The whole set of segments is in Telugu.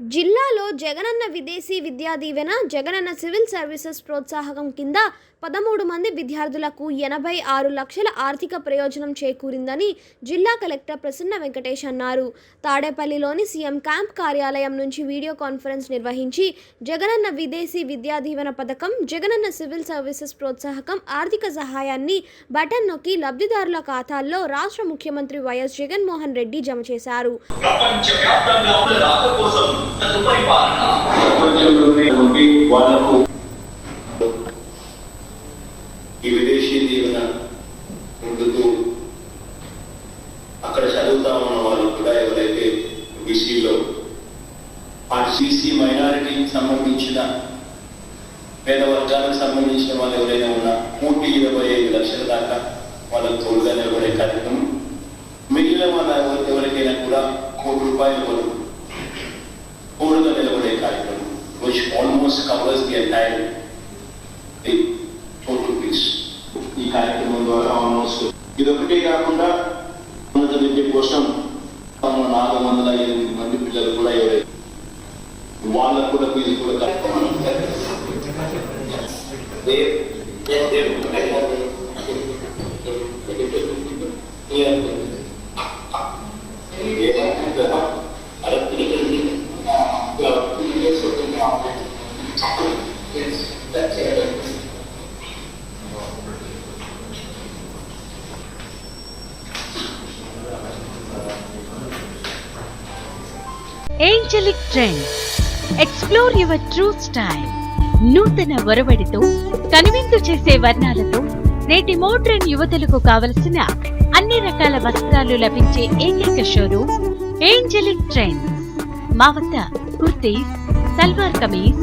జిల్లాలో జగనన్న విదేశీ విద్యా దీవెన జగనన్న సివిల్ సర్వీసెస్ ప్రోత్సాహకం కింద పదమూడు మంది విద్యార్థులకు ఎనభై ఆరు లక్షల ఆర్థిక ప్రయోజనం చేకూరిందని జిల్లా కలెక్టర్ ప్రసన్న వెంకటేష్ అన్నారు. తాడేపల్లిలోని సీఎం క్యాంప్ కార్యాలయం నుంచి వీడియో కాన్ఫరెన్స్ నిర్వహించి జగనన్న విదేశీ విద్యా దీవెన పథకం జగనన్న సివిల్ సర్వీసెస్ ప్రోత్సాహకం ఆర్థిక సహాయాన్ని బటన్ నొక్కి లబ్ధిదారుల ఖాతాల్లో రాష్ట్ర ముఖ్యమంత్రి వైఎస్ జగన్మోహన్ రెడ్డి జమ చేశారు. ప్రపంచంలోనే వాళ్ళకు ఈ విదేశీ దీవెన ముందుకు అక్కడ చదువుతా ఉన్న వాళ్ళు కూడా ఎవరైతే బీసీలో ఆ మైనారిటీకి సంబంధించిన పేద వర్గాలకు సంబంధించిన వాళ్ళు ఎవరైనా ఉన్నా కోటి ఇరవై ఐదు లక్షల దాకా వాళ్ళకు తోడుగా నిలబడే కార్యక్రమం. మిగిలిన వాళ్ళ ఎవరికైనా కూడా కోటి రూపాయల వరకు కార్యక్రమం which almost covers the entire the total piece ఈ కార్యక్రమం ద్వారా ఆల్మోస్ట్ ఇదొకటే కాకుండా ఉన్నత విద్య కోసం మన నాలుగు వందల ఎనిమిది మంది పిల్లలు కూడా ఎవరైతే వాళ్ళకు కూడా ఫీజు కూడా కార్యక్రమం Angelic trend explore your true style నూతన ఒరవడితో కనువిందు చేసే వర్ణాలతో నేటి మోడ్రన్ యువతలకు కావలసిన అన్ని రకాల వస్త్రాలు లభించే ఏకైక షోరూమ్ ఏంజలిక్ ట్రెండ్స్ మా వద్ద kurtis salwar kameez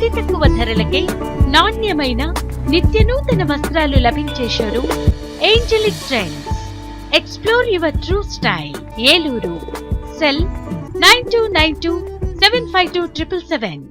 అతి తక్కువ ధరలకే నాణ్యమైన నిత్య నూతన వస్త్రాలు లభించే showroom Angelic trends explore your true style Eluru. Cell nine two nine two seven five two triple seven.